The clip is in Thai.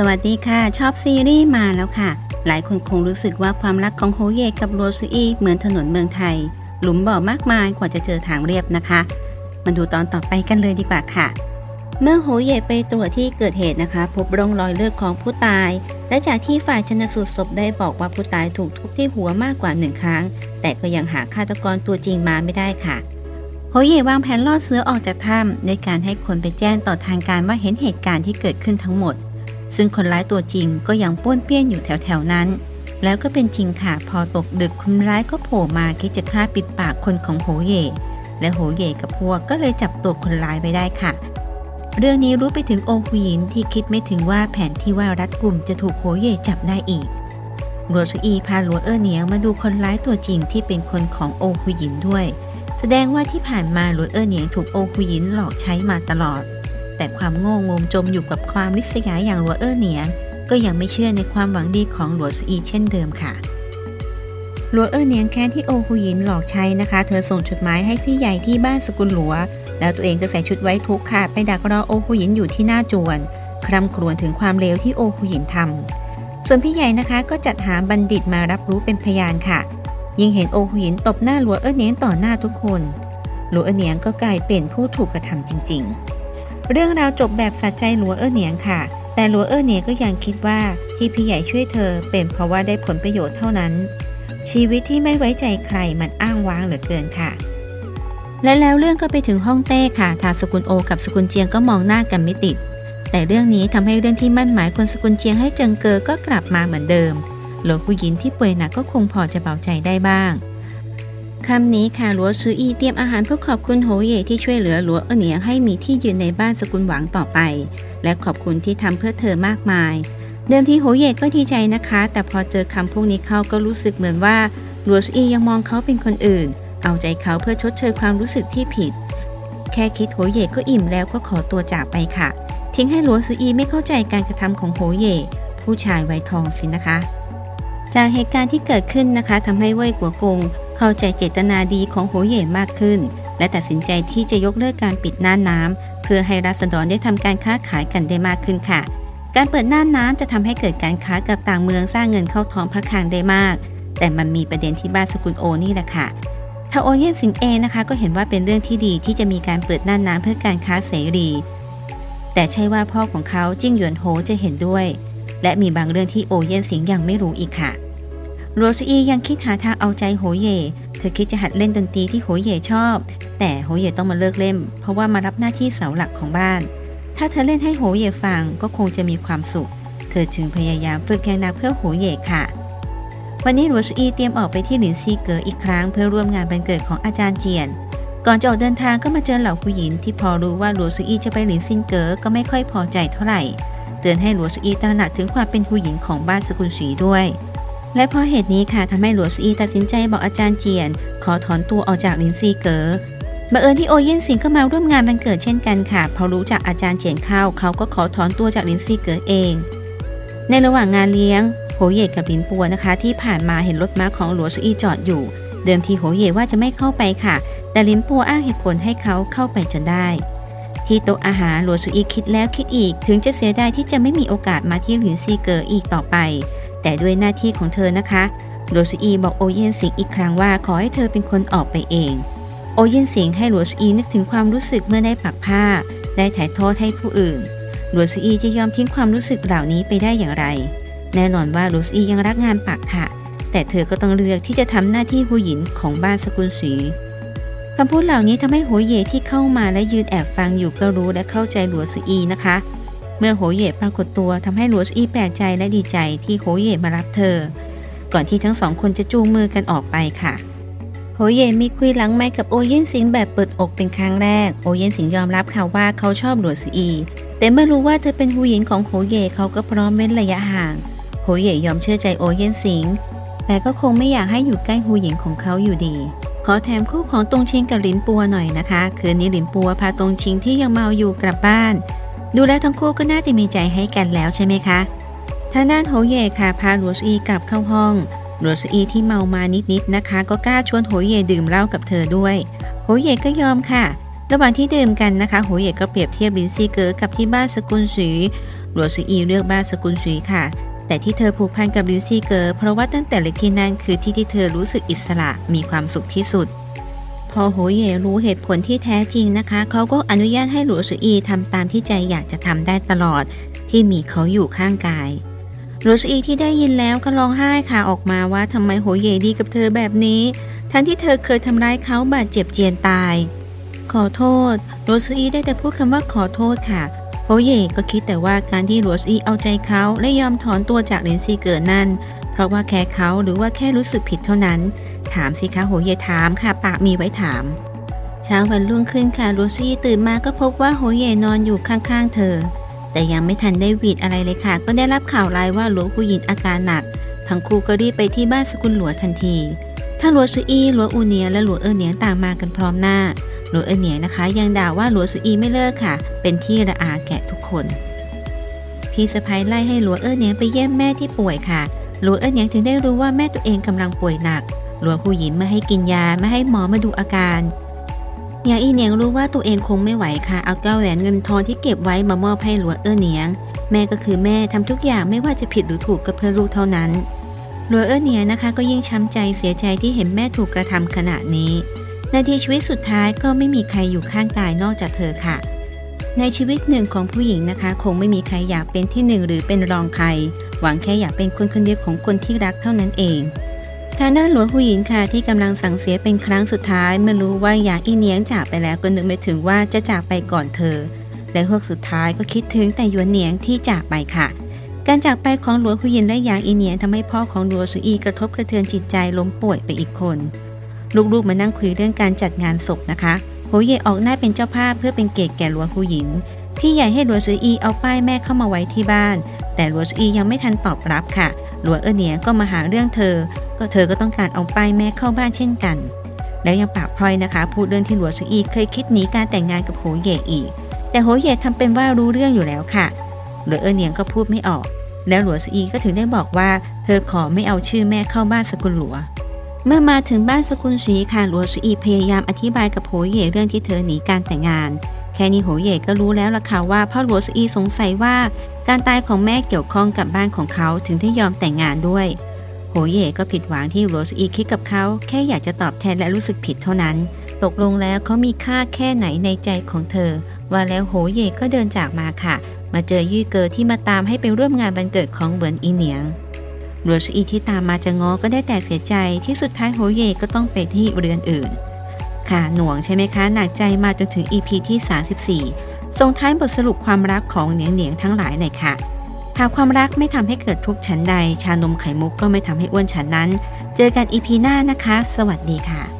สวัสดีค่ะ ชอบซีรีส์มาแล้วค่ะ หลายคนคงรู้สึกว่าความรักของโฮเยกับโรซอีเหมือนถนนเมืองไทย หลุมบ่อมากมายกว่าจะเจอทางเรียบนะคะ มาดูตอนต่อไปกันเลยดีกว่าค่ะ เมื่อโฮเยไปตรวจที่เกิดเหตุนะคะ พบร่องรอยเลือดของผู้ตาย และจากที่ฝ่ายชนสูตรศพได้บอกว่าผู้ตายถูกทุบที่หัวมากกว่าหนึ่งครั้ง แต่ก็ยังหาฆาตกรตัวจริงมาไม่ได้ค่ะโฮเยวางแผนล่อเสือออกจากถ้ำในการให้คนไปแจ้งต่อทางการว่าเห็นเหตุการณ์ที่เกิดขึ้นทั้งหมด ซึ่งคนร้ายตัวจริงก็ยังป้วนเปี้ยนอยู่แถวๆนั้น แล้วก็เป็นจริงค่ะพอตกดึกคนร้ายก็โผล่มาคิดจะฆ่าปิดปากคนของโฮเย่และโฮเย่กับพวกก็เลยจับตัวคนร้ายไปได้ค่ะ เรื่องนี้รู้ไปถึงโอฮุยินที่คิดไม่ถึงว่าแผนที่ว่ารัดกลุ่มจะถูกโฮเย่จับได้อีกโรชอีพาหลัวเออเหนียงมาดูคนร้ายตัวจริงที่เป็นคนของโอฮุยินด้วย แสดงว่าที่ผ่านมาหลัวเออเหนียงถูกโอฮุยินหลอกใช้มาตลอด แต่ความโง่งมจมอยู่กับความลิษยาอย่างหลัวเออเหนียง ก็ยังไม่เชื่อในความหวังดีของหลัวซีเช่นเดิมค่ะหลัวเออเนียงแค้นที่โอฮุยินหลอกใช้นะคะ เธอส่งจดหมายให้พี่ใหญ่ที่บ้านสกุลหลัว แล้วตัวเองก็ใส่ชุดไว้ทุกข์ค่ะ ไปดักรอโอฮุยินอยู่ที่หน้าจวน คร่ำครวญถึงความเลวที่โอฮุยินทำส่วนพี่ใหญ่นะคะก็จัดหาบัณฑิตมารับรู้เป็นพยานค่ะ ยิ่งเห็นโอฮุยินตบหน้าหลัวเออเนียงต่อหน้าทุกคน หลัวเออเนียงก็กลายเป็นผู้ถูกกระทำจริง ๆ เรื่องราวจบแบบสะใจหลัวเออเหนียงค่ะ แต่หลัวเออเหนียงก็ยังคิดว่าที่พี่ใหญ่ช่วยเธอเป็นเพราะว่าได้ผลประโยชน์เท่านั้น ชีวิตที่ไม่ไว้ใจใครมันอ้างว้างเหลือเกินค่ะ และแล้วเรื่องก็ไปถึงห้องเต้ค่ะ ทางสกุลโอ กับสกุลเจียงก็มองหน้ากันไม่ติด แต่เรื่องนี้ทำให้เรื่องที่มั่นหมายคนสกุลเจียงให้เจิงเกอก็กลับมาเหมือนเดิมหลวงผู้หญิงที่ป่วยหนักก็คงพอจะเบาใจได้บ้าง คำนี้ค่ะหลัวซืออีเตรียมอาหารเพื่อขอบคุณโหเย่ที่ช่วยเหลือหลัวเอเหนียงให้มีที่ยืนในบ้านสกุลหวังต่อไป และขอบคุณที่ทำเพื่อเธอมากมาย เดิมทีโหเย่ก็ดีใจนะคะ แต่พอเจอคำพวกนี้เขาก็รู้สึกเหมือนว่าหลัวซืออียังมองเขาเป็นคนอื่น เอาใจเขาเพื่อชดเชยความรู้สึกที่ผิด แค่คิดโหเย่ก็อิ่มแล้วก็ขอตัวจากไปค่ะ ทิ้งให้หลัวซืออีไม่เข้าใจการกระทำของโหเย่ผู้ชายไวยทองสินะคะ จากเหตุการณ์ที่เกิดขึ้นนะคะทำให้เว่ยกัวกง เข้าใจเจตนาดีของโหเย่มากขึ้น และตัดสินใจที่จะยกเลิกการปิดหน่าน้ำเพื่อให้รัษฎรได้ทำการค้าขายกันได้มากขึ้นค่ะ การเปิดหน่าน้ำจะทำให้เกิดการค้ากับต่างเมืองสร้างเงินเข้าท้องพระคลังได้มาก แต่มันมีประเด็นที่บ้านสกุลโอนี่แหละค่ะทาโอเย่นสิงเองนะคะก็เห็นว่าเป็นเรื่องที่ดีที่จะมีการเปิดหน่านน้ำเพื่อการค้าเสรี แต่ใช่ว่าพ่อของเขาจิ้งหยวนโฮจะเห็นด้วย และมีบางเรื่องที่โอเย่นสิงยังไม่รู้อีกค่ะ โรซอียังคิดหาทางเอาใจโหเย่เธอคิดจะหัดเล่นดนตรีที่โหเย่ชอบ แต่โหเย่ต้องมาเลิกเล่น เพราะว่ามารับหน้าที่เสาหลักของบ้าน ถ้าเธอเล่นให้โหเย่ฟังก็คงจะมีความสุข เธอจึงพยายามฝึกอย่งนักเพื่อโหเย่ค่ะ วันนี้โรซอีเตรียมออกไปที่หลินซีเก๋ออีกครั้งเพื่อร่วมงานวันเกิดของอาจารย์เจียน ก่อนจะออกเดินทางก็มาเจอเหล่าผู้หญิงที่พอรู้ว่าหลัวซอีจะไปหลินซินเก๋อก็ไม่ค่อยพอใจเท่าไหร่ เตือนให้หลัวซอีตระหนักถึงความเป็นผู้หญิงของบ้านสกุลสีด้วย และเพราะเหตุนี้ค่ะทำให้หลัวซีตัดสินใจบอกอาจารย์เจียน ขอถอนตัวออกจากลินซีเก๋อบังเอิญที่โอเย่นสิงก็มาร่วมงานวันเกิดเช่นกันค่ะพอรู้จากอาจารย์เจียนเข้าเขาก็ขอถอนตัวจากลินซีเก๋อเอง ในระหว่างงานเลี้ยงโหเย่กับลินปัวนะคะ ที่ผ่านมาเห็นรถม้าของหลัวซีจอดอยู่ เดิมทีโหเย่ว่าจะไม่เข้าไปค่ะ แต่ลินปัวอ้างเหตุผลให้เขาเข้าไปจนได้ ที่โต๊ะอาหารหลัวซีคิดแล้วคิดอีก ถึงจะเสียดายที่จะไม่มีโอกาสมาที่ลินซีเก๋ออีกต่อไป แต่ด้วยหน้าที่ของเธอนะคะหลัวซีบอกโอเยนสิงอีกครั้งว่าขอให้เธอเป็นคนออกไปเอง โอเยนสิงให้หลัวซีนึกถึงความรู้สึกเมื่อได้ปักผ้า ได้ถ่ายทอดให้ผู้อื่นหลัวซีจะยอมทิ้งความรู้สึกเหล่านี้ไปได้อย่างไร แน่นอนว่าหลัวซียังรักงานปักค่ะ แต่เธอก็ต้องเลือกที่จะทำหน้าที่ผู้หญิงของบ้านสกุลสีคำพูดเหล่านี้ทำให้โหเย่ที่เข้ามาและยืนแอบฟังอยู่ก็รู้และเข้าใจหลัวซีนะคะ เมื่อโหเย่ปรากฏตัวทำให้หลัวซีแปลกใจและดีใจที่โหเย่มารับเธอ ก่อนที่ทั้งสองคนจะจูงมือกันออกไปค่ะโหเย่มีคุยหลังไม้กับโอเย่นสิงแบบเปิดอกเป็นครั้งแรก โอเย่นสิงยอมรับค่ะว่าเขาชอบหลัวซี แต่เมื่อรู้ว่าเธอเป็นผู้หญิงของโหเย่เขาก็พร้อมเว้นระยะห่างโหเย่ยอมเชื่อใจโอเย่นสิง แต่ก็คงไม่อยากให้อยู่ใกล้หูหญิงของเขาอยู่ดี ขอแถมคู่ของตงชิงกับลินปัวหน่อยนะคะ คืนนี้ลินปัวพาตงชิงที่ยังเมาอยู่กลับบ้าน ดูแล้วทั้งคู่ก็น่าจะมีใจให้กันแล้วใช่ไหมคะทางด้านโฮเย่ค่ะพาหลัวซีกลับเข้าห้องหลัวซีที่เมามานิดๆนะคะ ก็กล้าชวนโหเย่ดื่มเหล้ากับเธอด้วยโหเย่ก็ยอมค่ะ ระหว่างที่ดื่มกันนะคะโหเย่ก็เปรียบเทียบลินซีเก๋อกับที่บ้านสกุลสีหลัวซีเลือกบ้านสกุลสุยค่ะ แต่ที่เธอผูกพันกับลินซี่เกอเพราะว่าตั้งแต่เล็กที่นั่นคือที่ที่เธอรู้สึกอิสระมีความสุขที่สุด พอโหเย่รู้เหตุผลที่แท้จริงนะคะ เขาก็อนุญาตให้หลัวซืออีทำตามที่ใจอยากจะทำได้ตลอด ที่มีเขาอยู่ข้างกายหลัวซืออีที่ได้ยินแล้วก็ร้องไห้ค่ะออกมาว่าทำไมโหเย่ดีกับเธอแบบนี้ ทั้งที่เธอเคยทำร้ายเขาบาดเจ็บเจียนตาย ขอโทษโรซอีได้แต่พูดคำว่าขอโทษค่ะโฮเย่ก็คิดแต่ว่าการที่โรซอีเอาใจเขาและยอมถอนตัวจากเลนซีเกิดนั่น เพราะว่าแค่เขาหรือว่าแค่รู้สึกผิดเท่านั้น ถามสิคะโฮเย่ถามค่ะ ปากมีไว้ถาม เช้าวันรุ่งขึ้นค่ะโรซี่ตื่นมาก็พบว่าโฮเย่นอนอยู่ข้างๆ เธอ แต่ยังไม่ทันได้วีดอะไรเลยค่ะ ก็ได้รับข่าวร้ายว่าหลวงผู้หญิงอาการหนัก ทั้งคู่ก็รีบไปที่บ้านสกุลหลวทันทีทั้งหลวซืออีหลวอูเนียและหลวเออเนียงต่างมากันพร้อมหน้าหลวเออเนียงนะคะ ยังด่าว่าหลวซืออีไม่เลิกค่ะ เป็นที่ระอาแก่ทุกคนพี่สะพ้ายไล่ให้หลวเออเนียงไปเยี่ยมแม่ที่ป่วยค่ะ หลวเออเนียงถึงได้รู้ว่าแม่ตัวเองกำลังป่วยหนัก หลวผู้หญิงไม่ให้กินยาไม่ให้หมอมาดูอาการยาอีเนียงรู้ว่าตัวเองคงไม่ไหวค่ะเอาแก้วแหวนเงินทองที่เก็บไว้มามอบให้หลวเออเนียง แม่ก็คือแม่ทำทุกอย่างไม่ว่าจะผิดหรือถูกกับเพื่อลูกเท่านั้นหลวเออเนียงนะคะ ก็ยิ่งช้ำใจเสียใจที่เห็นแม่ถูกกระทำขนาดนี้นาทีชีวิตสุดท้ายก็ไม่มีใครอยู่ข้างกายนอกจากเธอค่ะ ในชีวิตหนึ่งของผู้หญิงนะคะ คงไม่มีใครอยากเป็นที่หนึ่งหรือเป็นรองใคร หวังแค่อยากเป็นคนคนเดียวของคนที่รักเท่านั้นเอง ทางด้านหลวงผู้หญิงค่ะที่กำลังสั่งเสียเป็นครั้งสุดท้ายเมื่อรู้ว่าอยากอีเนียงจากไปแล้วก็นึกไม่ถึงว่าจะจากไปก่อนเธอ และพวกสุดท้ายก็คิดถึงแต่หยวนเหนียงที่จากไปค่ะ การจากไปของหลวงผู้หญิงและหยางอีเนียงทำให้พ่อของหลวงซืออีกระทบกระเทือนจิตใจล้มป่วยไปอีกคน ลูกๆมานั่งคุยเรื่องการจัดงานศพนะคะโหเย่ออกหน้าเป็นเจ้าภาพเพื่อเป็นเกียรติแก่หลวงผู้หญิงพี่ใหญ่ให้หลวงซืออีเอาป้ายแม่เข้ามาไว้ที่บ้าน แต่หลวงซืออียังไม่ทันตอบรับค่ะ หลวงเออเหนียก็มาหาเรื่องเธอ ก็เธอก็ต้องการเอาป้ายแม่เข้าบ้านเช่นกัน แล้วยังปากพลอยนะคะ พูดเรื่องที่หลวงซืออีเคยคิดหนีการแต่งงานกับโหเย่อีก แต่โหเย่ทำเป็นว่ารู้เรื่องอยู่แล้วค่ะ หลวงเออเหนียงก็พูดไม่ออก แล้วหลวงซืออีก็ถึงได้บอกว่า เธอขอไม่เอาชื่อแม่เข้าบ้านสกุลหลัวเมื่อมาถึงบ้านสกุลศรีค่ะหลวงซืออีพยายามอธิบายกับโหเย่เรื่องที่เธอหนีการแต่งงาน แค่นี้โหเย่ก็รู้แล้วล่ะค่ะว่าพ่อหลวงซืออีสงสัยว่า การตายของแม่เกี่ยวข้องกับบ้านของเขาถึงได้ยอมแต่งงานด้วย โหเย่ก็ผิดหวังที่หลวงซืออีคิดกับเขาแค่อยากจะตอบแทนและรู้สึกผิดเท่านั้น ตกลงแล้วเขามีค่าแค่ไหนในใจของเธอ ว่าแล้วโหเย่ก็เดินจากมาค่ะ มาเจอยี่เกอที่มาตามให้ไปร่วมงานวันเกิดของเหวินอีเหนียงหลวงซืออีที่ตามมาจะง้อก็ได้แต่เสียใจที่สุดท้ายโหเย่ก็ต้องไปที่เรือนอื่น ค่ะหน่วงใช่ไหมคะหนักใจมาจนถึง EP ที่ 34 ส่งท้ายบทสรุปความรักของเหนียงเหนียงทั้งหลายหน่อยค่ะ หากความรักไม่ทำให้เกิดทุกข์ชั้นใด ชานมไข่มุกก็ไม่ทำให้อ้วนฉันนั้น เจอกันอีพีหน้านะคะ สวัสดีค่ะ